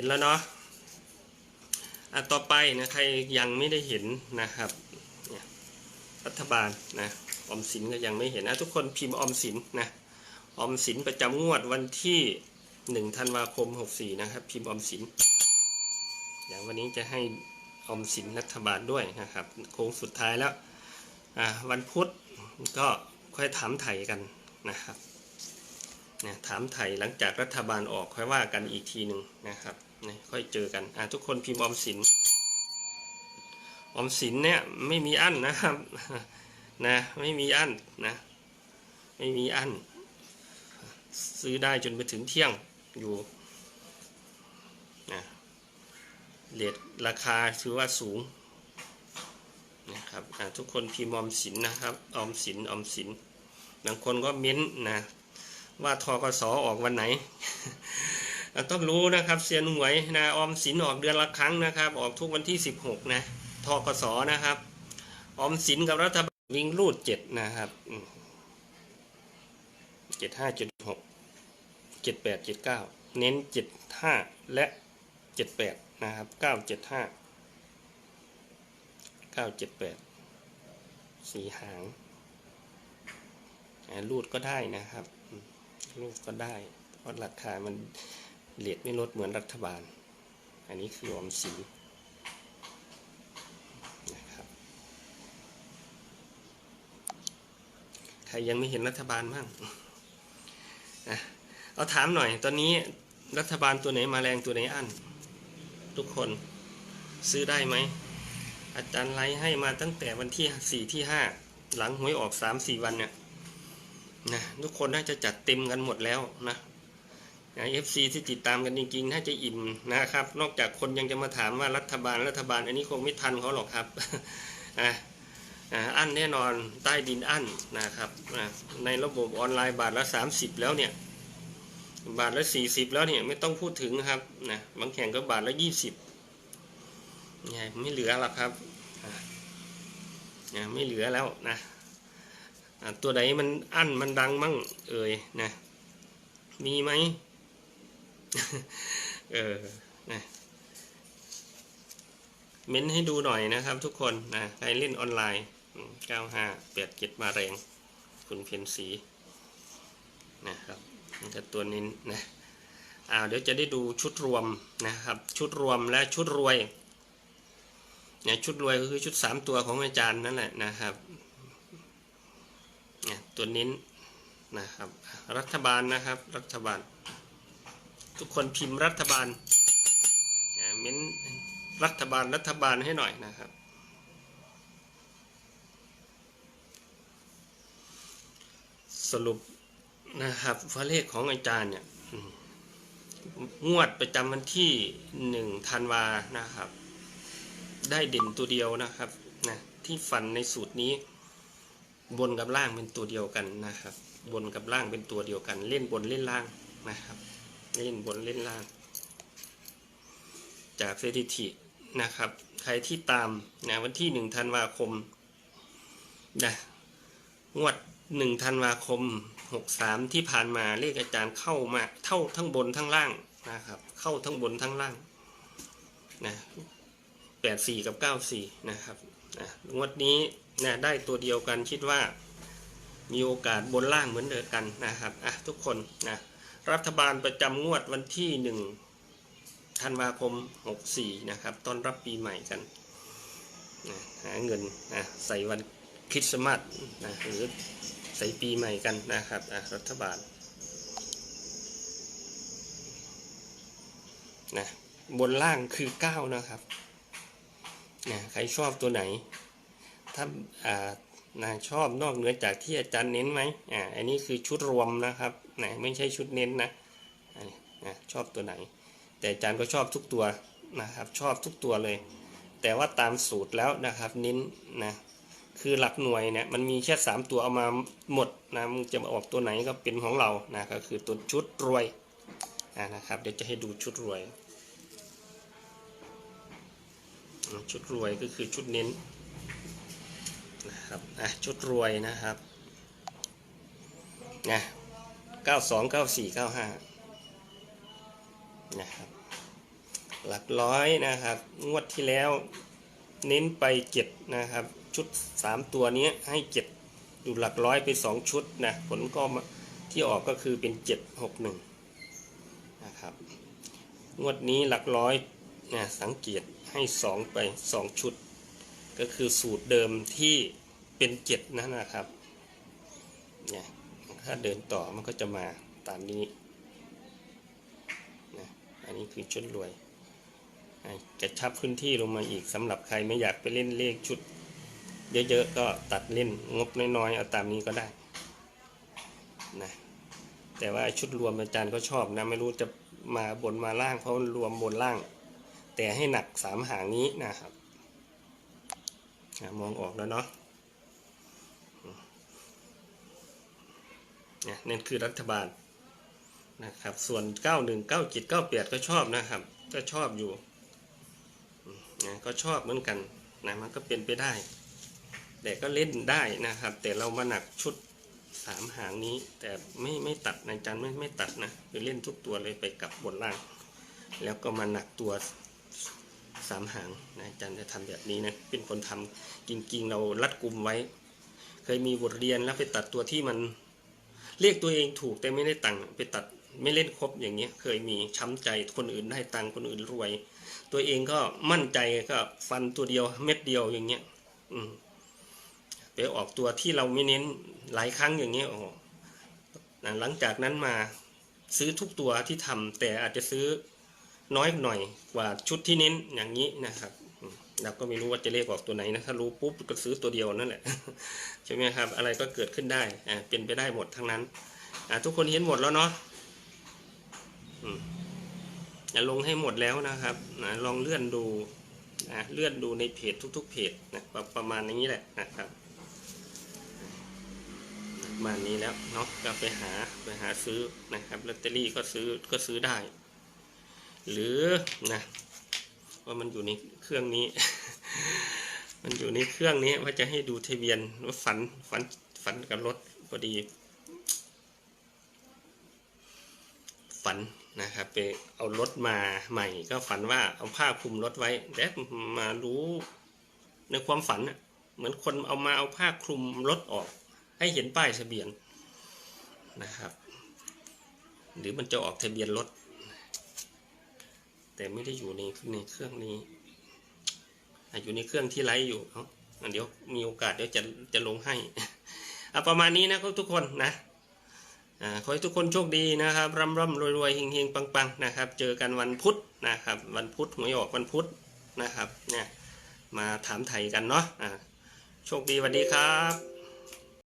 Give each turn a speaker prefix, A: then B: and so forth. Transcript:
A: ห็นแล้วเนาะอะต่อไปนะใครยังไม่ได้เห็นนะครับรัฐบาลนะออมสินก็ยังไม่เห็นนะทุกคนพิมพ์ออมสินนะออมสินประจำงวดวันที่1ธันวาคม64นะครับ พิมพ์ออมสินอย่างวันนี้จะให้ออมสินรัฐบาลด้วยนะครับ โค้งสุดท้ายแล้วอะวันพุธก็ค่อยถามไถ่กันนะครับเนี่ยถามไถ่หลังจากรัฐบาลออกค่อยว่ากันอีกทีหนึ่งนะครับ ค่อยเจอกันอะทุกคนพิมพ์ออมสินออมสินเนี่ยไม่มีอั้นนะครับนะไม่มีอั้นนะไม่มีอั้นซื้อได้จนไปถึงเที่ยงอยู่นะเลทราคาถือว่าสูงนะครับอะทุกคนพิมพ์ออมสินนะครับออมสินออมสินบางคนก็เม้นนะว่าทกสออกวันไหน ต้องรู้นะครับเซียนหวยนะออมสินออกเดือนละครั้งนะครับ ออกทุกวันที่ 16 นะทกสนะครับ ออมสินกับรัฐบาลวิ่งรูดเจ็ดนะครับเจ็ดห้าเจ็ดหกเจ็ดแปดเจ็ดเก้าเน้นเจ็ดห้าและเจ็ดแปดนะครับเก้าเจ็ดห้าเก้าเจ็ดแปดสีหางรูดก็ได้นะครับรูดก็ได้เพราะราคามัน เลทไม่ลดเหมือนรัฐบาล อันนี้คือออมสินนะครับใครยังไม่เห็นรัฐบาลบ้างอะเอาถามหน่อย ตอนนี้รัฐบาลตัวไหนมาแรงตัวไหนอันทุกคนซื้อได้ไหม อาจารย์ไลฟ์ให้มาตั้งแต่วันที่สี่ที่ห้าหลังหวยออกสามสี่วันเนี่ยนะทุกคนน่าจะจัดเต็มกันหมดแล้วนะ เอฟซีที่ติดตามกันจริงๆ น่าจะอิ่มนะครับ นอกจากคนยังจะมาถามว่ารัฐบาลรัฐบาล อันนี้คงไม่ทันเขาหรอกครับอะอ่าอันแน่นอนใต้ดินอันนะครับในระบบออนไลน์บาทละ 30 แล้วเนี่ยบาทละ 40 แล้วเนี่ยไม่ต้องพูดถึงครับนะบางแข่งก็บาทละ 20เนี่ยไม่เหลือหรอกครับเนี่ยไม่เหลือแล้วนะตัวไหนมันอั้นมันดังมั่งเอ่ยนะมีไหม เออนะเม้นให้ดูหน่อยนะครับทุกคนนะใครเล่นออนไลน์เก้าห้าแปดเจ็ดมาแรง คุณเพียนสีนะครับนี่ก็ตัวนี้นะอ่าเดี๋ยวจะได้ดูชุดรวมนะครับ ชุดรวมและชุดรวยเนี่ยชุดรวยก็คือชุดสามตัวของอาจารย์นั่นแหละนะครับเนี่ยตัวนี้นะครับ รัฐบาลนะครับ รัฐบาล ทุกคนพิมพ์รัฐบาลอ่าเม้นรัฐบาลรัฐบาลให้หน่อยนะครับ สรุปนะครับว่าเลขของอาจารย์เนี่ยงวดประจำวันที่หนึ่งธันวานะครับ ได้เด่นตัวเดียวนะครับนะที่ฟันในสูตรนี้ บนกับล่างเป็นตัวเดียวกันนะครับ บนกับล่างเป็นตัวเดียวกัน เล่นบนเล่นล่างนะครับ เล่นบนเล่นล่าง จากสถิตินะครับ ใครที่ตามนะวันที่หนึ่งธันวาคมนะงวดหนึ่งธันวาคมหกสามที่ผ่านมาเลขอาจารย์เข้ามาเท่าทั้งบนทั้งล่างนะครับ เข้าทั้งบนทั้งล่างนะแปดสี่กับเก้าสี่นะครับนะงวดนี้นะได้ตัวเดียวกันคิดว่ามีโอกาสบนล่างเหมือนเดิมกันนะครับอะทุกคนนะ รัฐบาลประจำงวดวันที่หนึ่งธันวาคมหกสี่นะครับ ต้อนรับปีใหม่กันนะหาเงินนะใส่วันคริสต์มาสนะหรือใส่ปีใหม่กันนะครับอะรัฐบาลนะบนล่างคือเก้านะครับนะใครชอบตัวไหน ถ้าอ่านะชอบนอกเหนือจากที่อาจารย์เน้นไหมอ่าอันนี้คือชุดรวมนะครับ นะไม่ใช่ชุดเน้นนะนะชอบตัวไหน แต่อาจารย์ก็ชอบทุกตัวนะครับชอบทุกตัวเลย แต่ว่าตามสูตรแล้วนะครับเน้นนะคือหลักหน่วยเนี่ยมันมีแค่สามตัวเอามาหมดนะมึงจะมาออกตัวไหนก็เป็นของเรานะก็คือตัวชุดรวยนะครับเดี๋ยวจะให้ดูชุดรวย ชุดรวยก็คือชุดเน้นนะครับอะชุดรวยนะครับนะ เก้าสองเก้าสี่เก้าห้านะครับ หลักร้อยนะครับ งวดที่แล้วเน้นไปเจ็ดนะครับ ชุดสามตัวนี้ให้เจ็ดอยู่หลักร้อยไปสองชุดนะผลก็มาที่ออกก็คือเป็นเจ็ดหกหนึ่งนะครับ งวดนี้หลักร้อยนะสังเกตให้สองไปสองชุด ก็คือสูตรเดิมที่เป็นเจ็ดนั่นนะครับเนี่ย ถ้าเดินต่อมันก็จะมาตามนี้นะอันนี้คือชุดรวยอะจะชับพื้นที่ลงมาอีกสำหรับใครไม่อยากไปเล่นเลขชุด เยอะๆก็ตัดเล่นงบน้อยๆเอาตามนี้ก็ได้นะแต่ว่าชุดรวมอาจารย์ก็ชอบนะ ไม่รู้จะมาบนมาล่างเพราะรวมบนล่าง แต่ให้หนักสามหางนี้นะครับมองออกแล้วเนาะ นี่ยนั่นคือรัฐบาลนะครับ ส่วน 91 97 98 ก็ชอบนะครับ ก็ชอบอยู่นะก็ชอบเหมือนกันนะมันก็เป็นไปได้ แต่ก็เล่นได้นะครับ แต่เรามาหนักชุดสามหางนี้ แต่ไม่ไม่ตัดนะจารย์ไม่ไม่ตัดนะคือเล่นทุกตัวเลยไปกลับบนล่าง แล้วก็มาหนักตัวสามหางนะจารย์จะทำแบบนี้นะเป็นคนทำจริงๆ เรารัดกลุ่มไว้ เคยมีบทเรียนแล้วไปตัดตัวที่มัน เรียกตัวเองถูกแต่ไม่ได้ตังค์ไปตัดไม่เล่นครบอย่างเงี้ยเคยมีช้ำใจคนอื่นได้ตังค์คนอื่นรวย ตัวเองก็มั่นใจก็ฟันตัวเดียวเม็ดเดียวอย่างเงี้ย อืมไปออกตัวที่เราไม่เน้นหลายครั้งอย่างเงี้ยโอ้หลังจากนั้นมาซื้อทุกตัวที่ทำแต่อาจจะซื้อน้อยหน่อยกว่าชุดที่เน้นอย่างนี้นะครับเราก็ไม่รู้ว่าจะเลขออกตัวไหนนะถ้ารู้ปุ๊บก็ซื้อตัวเดียวนั่นแหละ ใช่ไหมครับ อะไรก็เกิดขึ้นได้อ่าเป็นไปได้หมดทั้งนั้นอ่าทุกคนเห็นหมดแล้วเนาะอืมอย่าลงให้หมดแล้วนะครับนะลองเลื่อนดูนะเลื่อนดูในเพจทุก ๆ เพจนะประประมาณอย่างนี้แหละนะครับประมาณนี้แล้วเนาะก็ไปหาไปหาซื้อนะครับลอตเตอรี่ก็ซื้อก็ซื้อได้ หรือนะว่ามันอยู่ในเครื่องนี้ มันอยู่ในเครื่องนี้ว่าจะให้ดูทะเบียนว่าฝันฝันฝันกับรถพอดี ฝันนะครับไปเอารถมาใหม่ ก็ฝันว่าเอาผ้าคลุมรถไว้แต่มารู้ในความฝันเหมือนคนเอามาเอาผ้าคลุมรถออก ให้เห็นป้ายทะเบียนนะครับ หรือมันจะออกทะเบียนรถแต่ไม่ได้อยู่ในในเครื่องนี้ อยู่ในเครื่องที่ไลฟ์อยู่เอาเดี๋ยวมีโอกาสเดี๋ยวจะจะลงให้เอาประมาณนี้นะครับทุกคนนะอ่าขอให้ทุกคนโชคดีนะครับร่ำร่ำรวยรวยเฮงเฮงปังปังนะครับ เจอกันวันพุธนะครับ วันพุธหวยออกวันพุธนะครับเนี่ยมาถามไทยกันเนาะะโชคดีสวัสดีครับ